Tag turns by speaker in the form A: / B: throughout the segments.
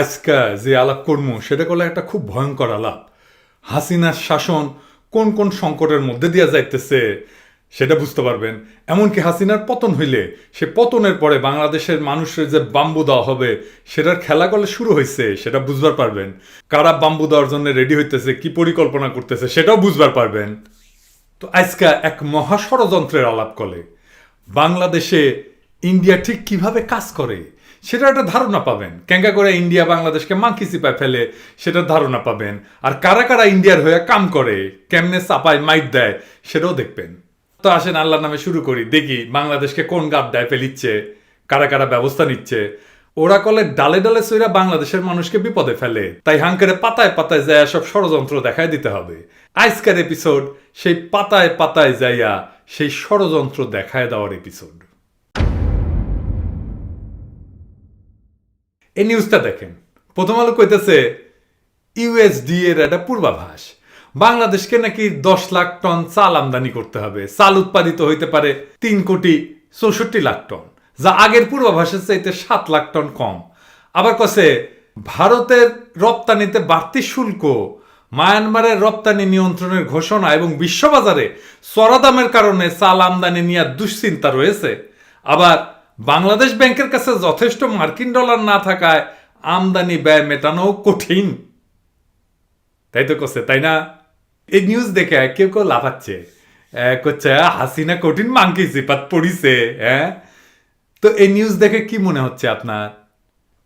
A: আজকা যে আলাপ কর্ম, সেটা করলে একটা খুব ভয়ঙ্কর আলাপ। হাসিনার শাসন কোন কোন সংকটের মধ্যে দিয়া যাইতেছে, সেটা বুঝতে পারবেন। এমনকি হাসিনার পতন হইলে, সে পতনের পরে বাংলাদেশের মানুষের যে বাম্বু দেওয়া হবে, সেটার খেলা করলে শুরু হয়েছে সেটা বুঝবার পারবেন। কারা বাম্বু দেওয়ার জন্য রেডি হইতেছে, কি পরিকল্পনা করতেছে, সেটাও বুঝবার পারবেন। তো আজকা এক মহা ষড়যন্ত্রের আলাপ করে। বাংলাদেশে ইন্ডিয়া ঠিক কীভাবে কাজ করে? সেটা একটা ধারণা পাবেন। কেঙ্কা করে ইন্ডিয়া বাংলাদেশকে মাংকি চিপায় ফেলে, সেটার ধারণা পাবেন। আর কারা কারা ইন্ডিয়ার হয়ে কাম করে, কেমনে চাপায় মাইট দেয়, সেটাও দেখবেন। তো আসেন, আল্লাহর নামে শুরু করি। দেখি বাংলাদেশকে কোন গাদ দেয় ফেলিচ্ছে, কারা কারা ব্যবস্থা নিচ্ছে। ওরা কলে ডালে ডালে সইরা বাংলাদেশের মানুষকে বিপদে ফেলে। তাই হাঙ্কারে পাতায় পাতায় যায় সব ষড়যন্ত্র দেখায় দিতে হবে। আজকের এপিসোড সেই পাতায় পাতায় যাইয়া সেই ষড়যন্ত্র দেখায় দেওয়ার এপিসোড এই নিউজটা দেখেন। প্রথম আলো কইতেছে ইউএসডি এর একটা পূর্বাভাস। বাংলাদেশকে নাকি দশ লাখ টন চাল আমদানি করতে হবে। চাল উৎপাদিত হইতে পারে তিন কোটি চৌষট্টি লাখ টন, যা আগের পূর্বাভাসের চাইতে সাত লাখ টন কম। আবার কছে ভারতের রপ্তানিতে বাড়তি শুল্ক, মায়ানমারের রপ্তানি নিয়ন্ত্রণের ঘোষণা এবং বিশ্ববাজারে চড়া দামের কারণে চাল আমদানি নিয়ে দুশ্চিন্তা রয়েছে। আবার বাংলাদেশ ব্যাংকের কাছে যথেষ্ট মার্কিন ডলার না থাকায় আমদানি ব্যয় মেটানো কঠিন। তাই তো করছে তাই না? এই নিউজ দেখে কেউ কেউ লাফাচ্ছে। করছে হাসিনা কঠিন মাংকি সিপাত পড়িছে। হ্যাঁ তো এই নিউজ দেখে কি মনে হচ্ছে আপনার?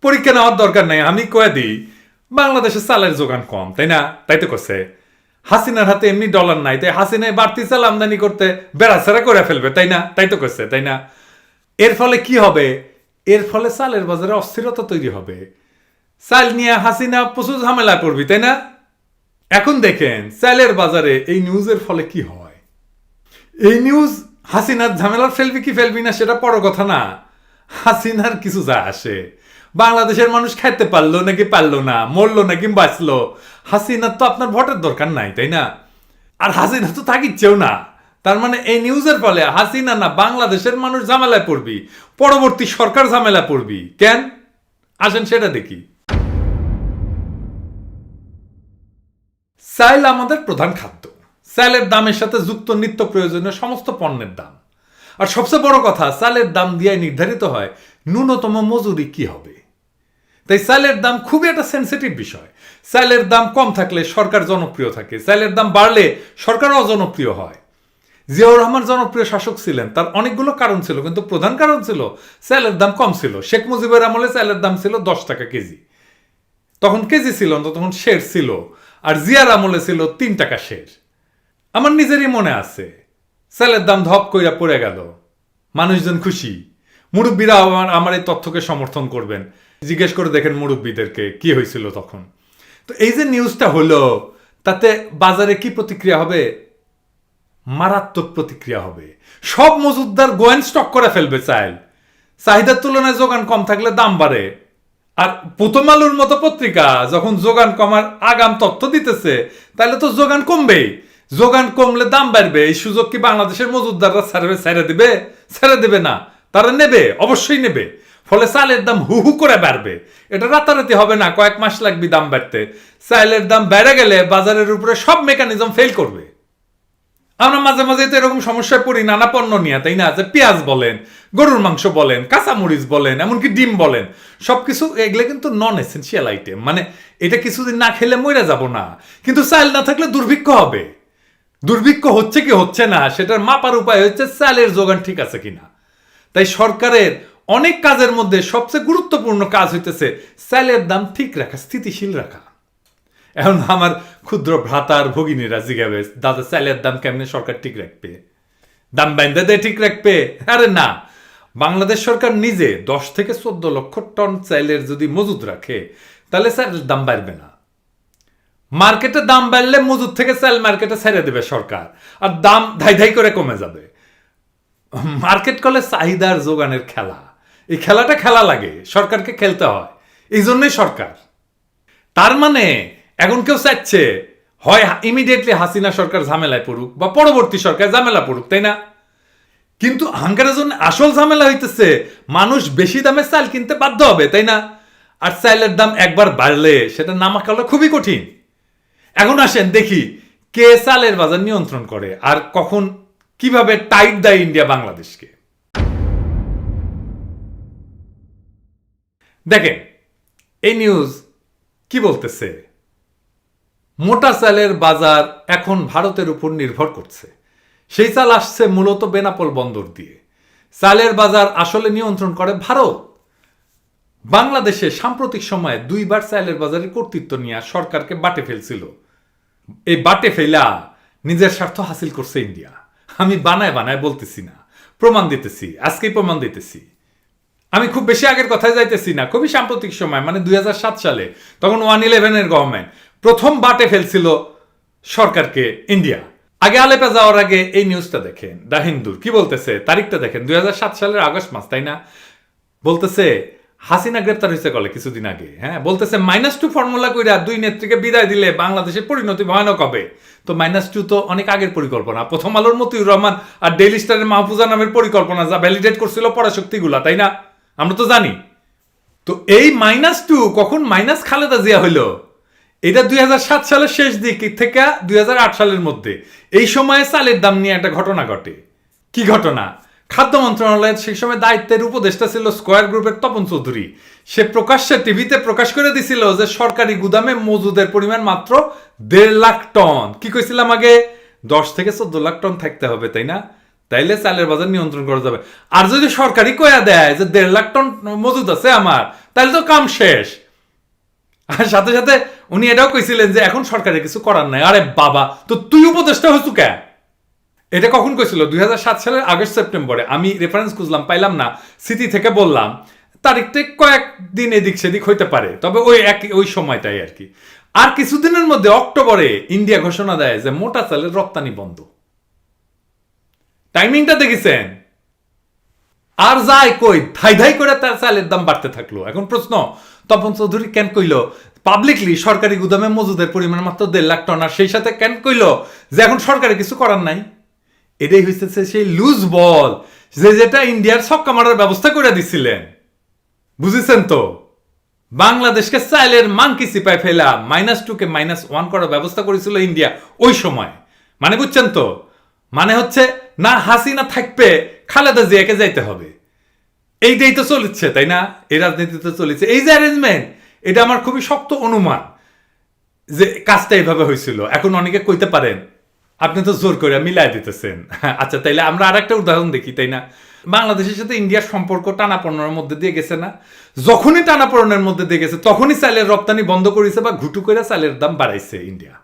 A: পরীক্ষা নেওয়ার দরকার নাই, আমি কয়ে দিই, বাংলাদেশে চালের যোগান কম, তাই না? তাই তো করছে হাসিনার হাতে এমনি ডলার নাই, তাই হাসিনায় বাড়তি চাল আমদানি করতে বেড়াছেড়া করে ফেলবে, তাই না? তাই তো করছে তাই না? এর ফলে কি হবে? এর ফলে চালের বাজারে অস্থিরতা তৈরি হবে। চাল নিয়ে হাসিনা প্রচুর ঝামেলায় পড়বি তাই না? এখন দেখেন, চালের বাজারে এই নিউজের ফলে কি হয়? এই নিউজ হাসিনার ঝামেলার ফেলবি কি ফেলবি না সেটা বড় কথা না। হাসিনার কিছু যা আসে। বাংলাদেশের মানুষ খাইতে পারল নাকি পারল না, মরলো নাকি বাঁচলো। হাসিনার তো আপনার ভোটের দরকার নাই, তাই না? আর হাসিনা তো থাকিচ্ছেও না। তার মানে এই নিউজের ফলে হাসিনা না বাংলাদেশের মানুষ ঝামেলায় পড়বি, পরবর্তী সরকার ঝামেলা পড়বি। কেন? আসেন সেটা দেখি। চাইল আমাদের প্রধান খাদ্য। চালের দামের সাথে যুক্ত নিত্য প্রয়োজনীয় সমস্ত পণ্যের দাম। আর সবচেয়ে বড় কথা, চালের দাম দিয়ে নির্ধারিত হয় ন্যূনতম মজুরি কি হবে। তাই চালের দাম খুবই একটা সেন্সিটিভ বিষয়। চালের দাম কম থাকলে সরকার জনপ্রিয় থাকে। চালের দাম বাড়লে সরকার অজনপ্রিয় হয়। জিয়াউর রহমান জনপ্রিয় শাসক ছিলেন। তার অনেকগুলো কারণ ছিল, কিন্তু প্রধান কারণ ছিল, চালের দাম কম ছিল। শেখ মুজিবের আমলে চালের দাম ছিল দশ টাকা কেজি। তখন কেজি ছিল না তখন শের ছিল। আর জিয়ার আমলে ছিল তিন টাকা শের। আমার নিজেরই মনে আছে সেলের দাম ধপ কইরা পড়ে গেল। মানুষজন খুশি। মুরব্বীরা আমার আমার এই তথ্যকে সমর্থন করবেন। জিজ্ঞেস করে দেখেন মুরব্বীদেরকে কি হয়েছিল তখন। তো এই যে নিউজটা হলো, তাতে বাজারে কি প্রতিক্রিয়া হবে মারাত্মক প্রতিক্রিয়া হবে। সব মজুদদার গোয়েন স্টক করে ফেলবে, চাইল। চাহিদার তুলনায় যোগান কম থাকলে দাম বাড়ে। আর প্রথম আলুর মতো পত্রিকা যখন যোগান কমার আগাম তথ্য দিতেছে, তাহলে তো যোগান কমবেই। যোগান কমলে দাম বাড়বে, এই সুযোগ কি বাংলাদেশের মজুদদাররা ছাড়বে ছেড়ে দিবে? ছেড়ে দিবে না। তারা নেবে, অবশ্যই নেবে। ফলে চালের দাম হু হু করে বাড়বে। এটা রাতারাতি হবে না, কয়েক মাস লাগবে দাম বাড়তে। চালের দাম বেড়ে গেলে বাজারের উপরে সব মেকানিজম ফেল করবে। আমরা মাঝে মাঝে তো এরকম সমস্যায় পড়ি, নানা পণ্য নিয়ে, তাই না? যে পেঁয়াজ বলেন, গরুর মাংস বলেন, কাঁচামরিচ বলেন, এমনকি ডিম বলেন, সবকিছু এগুলো কিন্তু নন এসেন্সিয়াল আইটেম মানে এটা কিছুদিন না খেলে মরে যাব না। কিন্তু চাল না থাকলে দুর্ভিক্ষ হবে। দুর্ভিক্ষ হচ্ছে কি হচ্ছে না, সেটার মাপার উপায় হচ্ছে চালের যোগান ঠিক আছে কিনা। তাই সরকারের অনেক কাজের মধ্যে সবচেয়ে গুরুত্বপূর্ণ কাজ হইতেছে চালের দাম ঠিক রাখা, স্থিতিশীল রাখা। এখন আমার ক্ষুদ্র ভ্রাতার ভগিনীরা জিজ্ঞাবে দাদা, চালের দাম কেমনে সরকার ঠিক রাখবে? দাম বাইন্দা ঠিক রাখবে? আরে না, বাংলাদেশ সরকার নিজে দশ থেকে চোদ্দ লক্ষ টন চাইলের যদি মজুদ রাখে, তাহলে চালের দাম বাড়বে না। মার্কেটে দাম বাড়লে মজুদ থেকে চাল মার্কেটে ছেড়ে দেবে সরকার, আর দাম ধাই ধাই করে কমে যাবে। মার্কেট করলে চাহিদার যোগানের খেলা। এই খেলাটা খেলা লাগে, সরকারকে খেলতে হয়, এই জন্যই সরকার। তার মানে এখন কেউ চাচ্ছে, হয় ইমিডিয়েটলি হাসিনা সরকার ঝামেলায় পড়ুক বা পরবর্তী সরকার ঝামেলা পড়ুক, তাই না? কিন্তু হাঙ্গারের জন্য আসল ঝামেলা হইতেছে, মানুষ বেশি দামে চাল কিনতে বাধ্য হবে, তাই না? আর চাইলের দাম একবার বাড়লে সেটা নামাকালো খুবই কঠিন। এখন আসেন, দেখি কে চালের বাজার নিয়ন্ত্রণ করে আর কখন কীভাবে টাইট দেয় ইন্ডিয়া বাংলাদেশকে। দেখেন, এই নিউজ কি বলতেছে? মোটা চালের বাজার এখন ভারতের উপর নির্ভর করছে। সেই চাল আসছে মূলত বেনাপোল বন্দর দিয়ে। চালের বাজার আসলে নিয়ন্ত্রণ করে ভারত। বাংলাদেশে সাম্প্রতিক সময়ে দুইবার চালের বাজারের কর্তৃত্ব নিয়ে সরকারকে বাটে ফেলছিল। এই বাটে ফেলা নিজের স্বার্থ হাসিল করছে ইন্ডিয়া। আমি বানায় বানায় বলতেছি না। প্রমাণ দিতেছি, আজকেই প্রমাণ দিতেছি। আমি খুব বেশি আগের কথায় যাইতেছি না। খুবই সাম্প্রতিক সময় মানে দুই হাজার সাত সালে, তখন ওয়ান ইলেভেনের গভর্নমেন্ট প্রথম বাটে ফেলছিল সরকারকে, ইন্ডিয়া। আগে আলেপে যাওয়ার আগে এই নিউজটা দেখেন। দা হিন্দুর। কি বলতেছে? তারিখটা দেখেন। দুই হাজার সাত সালের আগস্ট মাস, তাই না? বলতেছে, হাসিনা গ্রেপ্তার হয়েছে কলে কিছুদিন আগে। হ্যাঁ বলতেছে মাইনাস টু ফর্মুলা কইরা দুই নেত্রীকে বিদায় দিলে বাংলাদেশের পরিণতি ভয়ানক হবে। তো মাইনাস টু তো অনেক আগের পরিকল্পনা। প্রথম আলোর মতিউর রহমান আর ডেইলি স্টারের মাহফুজা নামের পরিকল্পনা যা ভ্যালিডেট করছিল পরাশক্তিগুলা, তাই না? আমরা তো জানি। তো এই মাইনাস টু কখন মাইনাস খালেদা জিয়া হইল? এটা দুই হাজার সাত সালের শেষ দিক থেকে দুই হাজার আট সালের মধ্যে। এই সময়ে চালের দাম নিয়ে একটা ঘটনা ঘটে। কি ঘটনা? খাদ্য মন্ত্রণালয়ের সেই সময় দায়িত্বের উপদেষ্টা ছিল স্কোয়ার গ্রুপের তপন চৌধুরী। সে প্রকাশ্যে টিভিতে প্রকাশ করে দিছিল যে সরকারি গুদামে মজুদের পরিমাণ মাত্র দেড় লাখ টন। কি কইছিলাম আগে? দশ থেকে চোদ্দ লাখ টন থাকতে হবে, তাই না? তাইলে চালের বাজার নিয়ন্ত্রণ করা যাবে। আর যদি সরকারি কয়া দেয় যে দেড় লাখ টন মজুদ আছে আমার তাহলে তো কাম শেষ। আর সাথে সাথে উনি এটাও কইছিলেন যে এখন সরকারের কিছু করার নাই। আরে বাবা, তো তুই উপদেষ্টা হইছু কে? এটা কখন কইছিল? দুই হাজার সাত সালের আগস্ট সেপ্টেম্বরে। আমি রেফারেন্স খুঁজলাম, পাইলাম না। সিটি থেকে বললাম, তারিখটা কয়েকদিন এদিক সেদিক হইতে পারে। তবে ওই এক ওই সময়টাই আর কি। আর কিছুদিনের মধ্যে অক্টোবরে ইন্ডিয়া ঘোষণা দেয় যে মোটা চালের রপ্তানি বন্ধ। টাইমিংটা দেখেছেন? আর যায় কই? ধাই ধাই করে তার চালের দাম বাড়তে থাকল। এখন প্রশ্ন, তপন চৌধুরী কেন কইল? পাবলিকলি সরকারি গুদামে মজুদের পরিমাণ মাত্র দেড় লাখ টন, আর সেই সাথে কেন কইল যে এখন সরকারে কিছু করার নাই? এটাই হইতেছে সেই লুজ বল যে যেটা ইন্ডিয়ার ছক্কা মারার ব্যবস্থা করে দিছিলেন। বুঝেছেন তো? বাংলাদেশকে চাইলের মান মাংকি সিপাই ফেলা মাইনাস টু কে মাইনাস ওয়ান করার ব্যবস্থা করেছিল ইন্ডিয়া ওই সময়। মানে বুঝছেন তো? মানে হচ্ছে না হাসিনা থাকবে, খালেদা জিয়াকে যাইতে হবে। এইটাই তো চলেছে, তাই না? এই রাজনীতিতে চলেছে। এই যে অ্যারেঞ্জমেন্ট এটা আমার খুবই শক্ত অনুমান যে কাজটা এইভাবে হয়েছিল। এখন অনেকে কইতে পারেন, আপনি তো জোর করে মিলাই দিতেছেন। আচ্ছা তাইলে আমরা আর একটা উদাহরণ দেখি, তাই না? বাংলাদেশের সাথে ইন্ডিয়ার সম্পর্ক টানাপড়নের মধ্যে দিয়ে গেছে না? যখনই টানাপড়নের মধ্যে দিয়ে গেছে, তখনই চালের রপ্তানি বন্ধ করেছে বা ঘুটু করে চালের দাম বাড়াইছে ইন্ডিয়া।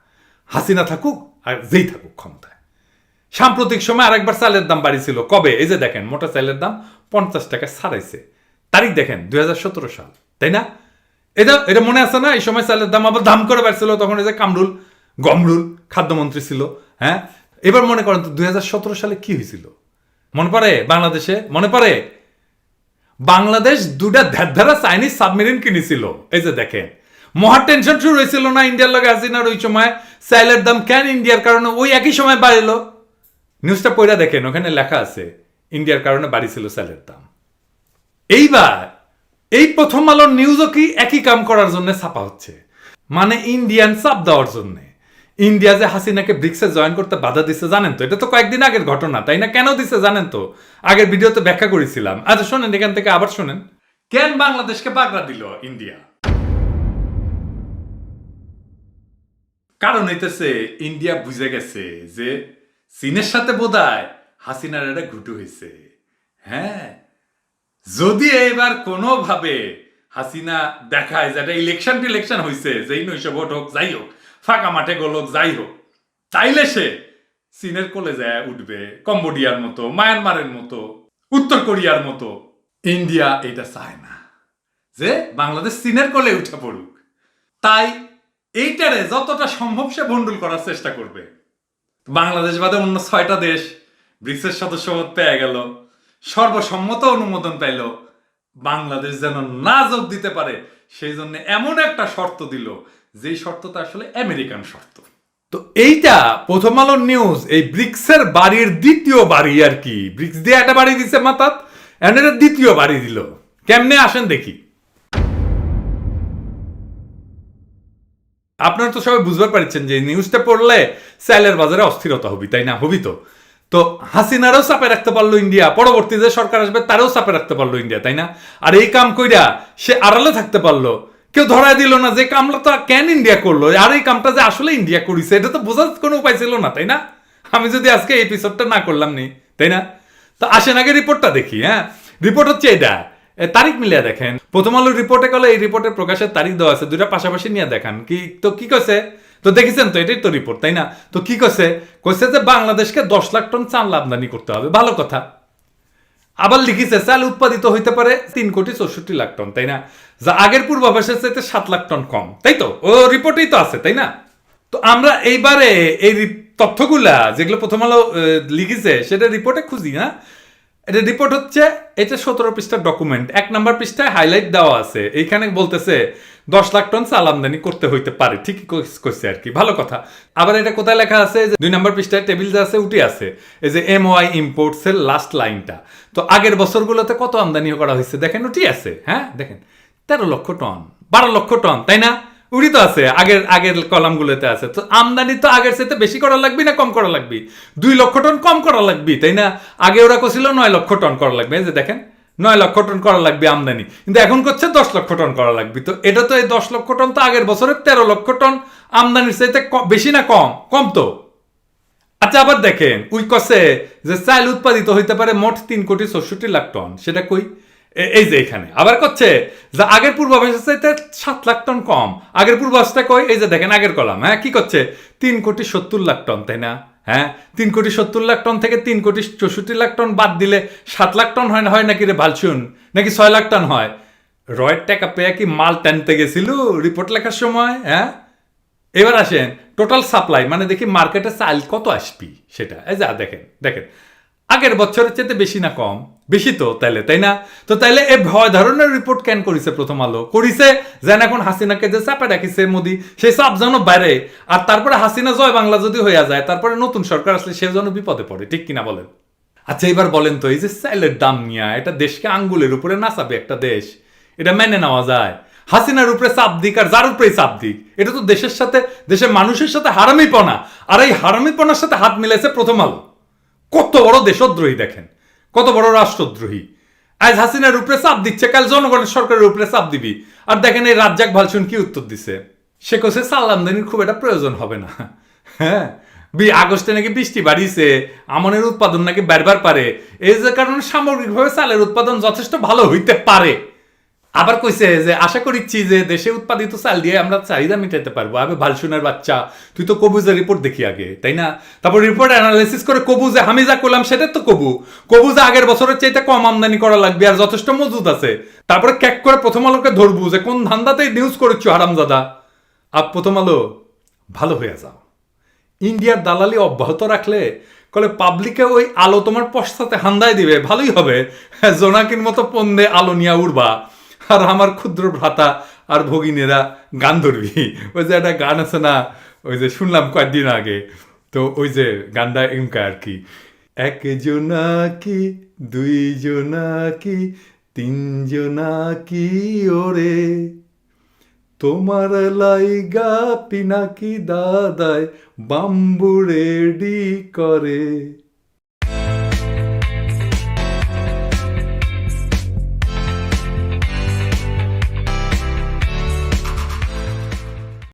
A: হাসিনা থাকুক আর যেই থাকুক ক্ষমতায়। সাম্প্রতিক সময় আরেকবার চালের দাম বাড়িয়েছিল। কবে? এই যে দেখেন, মোটা চালের দাম পঞ্চাশ টাকা ছাড়াইছে। তারিখ দেখেন, দুই হাজার সতেরো সাল, তাই না? এটা এটা মনে আছে না? এই সময় চালের দাম আবার দাম করে বাড়ছিল, তখন এই যে কামরুল, গমরুল খাদ্যমন্ত্রী ছিল হ্যাঁ? এবার মনে করেন তো দুই হাজার সতেরো সালে কি হয়েছিল? মনে পড়ে? বাংলাদেশে? মনে পড়ে? বাংলাদেশ দুটা ধ্যাধারা চাইনিজ সাবমেরিন কিনেছিল। এই যে দেখেন, মহা টেনশন শুরু হয়েছিল না? ইন্ডিয়ার লগে হাসিনার ওই সময় চাইলের দাম কেন ইন্ডিয়ার কারণে ওই একই সময় বাড়লো। নিউজটা পড়া দেখেন, ওখানে লেখা আছে, ইন্ডিয়ার কারণে বাড়িছিল চালের দাম। এইবার, এই প্রথম আলোর নিউজও কি একই কাম করার জন্য ছাপা হচ্ছে? মানে ইন্ডিয়ান চাপ দেওয়ার জন্য। ইন্ডিয়া যে হাসিনাকে ব্রিক্সে জয়েন করতে বাধা দিছে, জানেন তো? এটা তো কয়েকদিন আগের ঘটনা, তাই না? কেন দিছে, জানেন তো? আগের ভিডিওতে ব্যাখ্যা করেছিলাম। আচ্ছা শোনেন, এখান থেকে আবার শোনেন। কেন বাংলাদেশকে বাগড়া দিল ইন্ডিয়া কারণ হইতেছে ইন্ডিয়া বুঝে গেছে যে চীনের সাথে বোধহয় হাসিনার একটা ঘুটু হয়েছে হ্যাঁ? যদি এবার কোনোভাবে হাসিনা দেখায় যে একটা ইলেকশন টিলেকশন হয়েছে যেই নৈশ ভোট হোক, যাই হোক, ফাঁকা মাঠে গোলক যাই হোক, তাইলে সে চীনের কোলে যায়, উঠবে কম্বোডিয়ার মতো, মায়ানমারের মতো, উত্তর কোরিয়ার মতো। ইন্ডিয়া এটা চায় না যে বাংলাদেশ চীনের কোলে উঠে পড়ুক। তাই এইটারে যতটা সম্ভব সে ভন্ডুল করার চেষ্টা করবে। বাংলাদেশ বাদে অন্য ছয়টা দেশ ব্রিক্সের সদস্যপদ পেয়ে গেল। সর্বসম্মত অনুমোদন পাইল। বাংলাদেশ যেন না যোগ দিতে পারে, সেই জন্য এমন একটা শর্ত দিল, যেই শর্তটা আসলে আমেরিকান শর্ত। তো এইটা প্রথম আলোর নিউজ এই ব্রিক্সের বাড়ির দ্বিতীয় বাড়ি আর কি। ব্রিক্স দিয়ে একটা বাড়ি দিছে মাতাত এটা দ্বিতীয় বাড়ি দিল। কেমনে আসেন দেখি। আপনারা তো সবাই বুঝতে পারছেন যে নিউজটা পড়লে স্যালের বাজারে অস্থিরতা হবি, তাই না? হবি তো। তো হাসিনারও চাপে রাখতে পারল ইন্ডিয়া, পরবর্তী যে সরকার আসবে তারও চাপে রাখতে পারল ইন্ডিয়া, তাই না? আর এই কাম কইরা সে আড়ালে থাকতে পারল। কেউ ধরায় দিল না যে কামটা তো কেন ইন্ডিয়া করল, আর এই কামটা যে আসলে ইন্ডিয়া করিছে, এটা তো বোঝার কোনো উপায় ছিল না, তাই না? আমি যদি আজকে এপিসোডটা না করলাম নি, তাই না? তো আসেন আগে রিপোর্টটা দেখি হ্যাঁ? রিপোর্ট হচ্ছে এটা তারিখ মিলিয়ে দেখেন। প্রথম আলো রিপোর্টে গেলে এই রিপোর্টের প্রকাশের তারিখ দেওয়া আছে দুটা পাশাপাশি নিয়ে দেখান। কি, তো কি কইছে? তো দেখেছেন তো, এটাই তো রিপোর্ট তাই না? তো কি কইছে? কইছে যে বাংলাদেশকে দশ লাখ টন চাল আমদানি করতে হবে, ভালো কথা। আবার লিখিছে, চাল উৎপাদিত হইতে পারে তিন কোটি চৌষট্টি লাখ টন, তাই না? যা আগের পূর্বাভাসের চাইতে সাত লাখ টন কম, তাই তো? ও রিপোর্টেই তো আছে, তাই না? তো আমরা এইবারে এই তথ্যগুলা, যেগুলো প্রথম আলো লিখেছে, সেটা রিপোর্টে খুঁজি না এটা রিপোর্ট হচ্ছে, এটা সতেরো পৃষ্ঠার ডকুমেন্ট এক নাম্বার পৃষ্ঠায় হাইলাইট দেওয়া আছে। এইখানে বলতেছে, দশ লাখ টন চাল আমদানি করতে হইতে পারে। ঠিকই কইছে আর কি। ভালো কথা। আবার এটা কোথায় লেখা আছে? যে দুই নাম্বার পৃষ্ঠায় টেবিল যে আছে উঠে আছে। এই যে এম ওয়াই ইম্পোর্টস এর লাস্ট লাইনটা তো আগের বছরগুলোতে কত আমদানি করা হয়েছে? দেখেন উঠে আছে হ্যাঁ? দেখেন, তেরো লক্ষ টন, বারো লক্ষ টন, তাই না? উড়ি তো আছে, আগের আগের কলামগুলোতে আছে। তো আমদানি তো আগের সাথে বেশি করা লাগবে না কম করা লাগবে? দুই লক্ষ টন কম করা লাগবে, তাই না? আগে ওরা কছিল নয় লক্ষ টন করা লাগবে যে দেখেন, নয় লক্ষ টন করা লাগবে আমদানি। কিন্তু এখন করছে দশ লক্ষ টন করা লাগবে। তো এটা তো এই দশ লক্ষ টন তো আগের বছরের তেরো লক্ষ টন আমদানির চাইতে বেশি না কম? কম তো। আচ্ছা আবার দেখেন, উই কসে যে চাল উৎপাদিত হইতে পারে মোট তিন কোটি চৌষট্টি লাখ টন। সেটা কই? এই যে এখানে। আবার করছে যে আগের পূর্বাভাসের চাইতে সাত লাখ টন কম। আগের পূর্বাভাসটা কই? এই যে দেখেন আগের কলাম হ্যাঁ? কি করছে? তিন কোটি সত্তর লাখ টন, তাই না? হ্যাঁ? তিন কোটি সত্তর লাখ টন থেকে তিন কোটি চৌষট্টি লাখ টন বাদ দিলে সাত লাখ টন হয় না, হয় নাকি রে ভালছুন নাকি ছয় লাখ টন হয়? রয়ের টাকা পেয়ে কি মাল টানতে গেছিল রিপোর্ট লেখার সময় হ্যাঁ? এবার আসেন টোটাল সাপ্লাই মানে দেখি মার্কেটে চাল কত আসবি সেটা? এই যা, দেখেন দেখেন। আগের বছরের চেয়ে বেশি না কম? বেশি তো, তাইলে, তাই না? তো তাইলে এই ভয় ধরনের রিপোর্ট কেন করিছে প্রথম আলো? করিছে যেন এখন হাসিনাকে যে চাপে রাখিছে মোদি সেই চাপ যেন বাইরে আর তারপরে হাসিনা জয় বাংলা যদি হইয়া যায়, তারপরে নতুন সরকার আসলে সে যেন বিপদে পড়ে, ঠিক কিনা বলেন? আচ্ছা এবার বলেন তো, এই যে চাইলের দাম নিয়ে, এটা দেশকে আঙ্গুলের উপরে নাচাবে একটা দেশ, এটা মেনে নেওয়া যায়। হাসিনার উপরে চাপ দিক আর যার উপরে চাপ দিক, এটা তো দেশের সাথে, দেশের মানুষের সাথে হারামিপনা। আর এই হারামিপনার সাথে হাত মিলাইছে প্রথম আলো। কত বড় দেশদ্রোহী দেখেন। কত বড় রাষ্ট্রদ্রোহী। আজ হাসিনার উপরে চাপ দিচ্ছে, কাল জনগণের সরকারের উপরে চাপ দিবি। আর দেখেন এই রাজ্জাক ভালসুন কি উত্তর দিছে? সে কোসে চাল আমদানির খুব একটা প্রয়োজন হবে না। হ্যাঁ? বি আগস্টে নাকি বৃষ্টি বাড়িছে আমনের উৎপাদন নাকি বাড়বার পারে। এই যে কারণে সামগ্রিকভাবে চালের উৎপাদন যথেষ্ট ভালো হইতে পারে। আবার কইছে যে, আশা করিচ্ছি যে দেশে উৎপাদিত চাল দিয়ে আমরা চাহিদা মিটাইতে পারব। আবে ভালসুনের বাচ্চা, তুই তো কবুজের রিপোর্ট দেখি আগে, তাই না? তারপর রিপোর্ট অ্যানালাইসিস করে কবু যে আমি যা করলাম সেটা তো কবু। কবু যে আগের বছরের চাইতে কম আমদানি করা লাগবে আর যথেষ্ট মজুদ আছে। তারপরে ক্যাক করে প্রথম আলোকে ধরবো যে, কোন ধান্দাতে নিউজ করেছ হারামজাদা? আর প্রথম আলো, ভালো হয়ে যাও। ইন্ডিয়ার দালালি অব্যাহত রাখলে কলে পাবলিকে ওই আলো তোমার পশ্চাতে হান্দায় দিবে, ভালোই হবে। জোনাকির মতো পন্দে আলো নিয়ে উড়বা। আর আমার ক্ষুদ্র ভ্রাতা আর ভগিনীরা গান ধরবি ওই যে একটা গান আছে না, ওই যে শুনলাম কয়েকদিন আগে। তো ওই যে গানটা এমকা আর কি। এক জোনাকি দুই জোনাকি তিন জোনাকি ওরে? তোমার লাইগা পিনাকি দাদায় বাম্বু রেডি করে।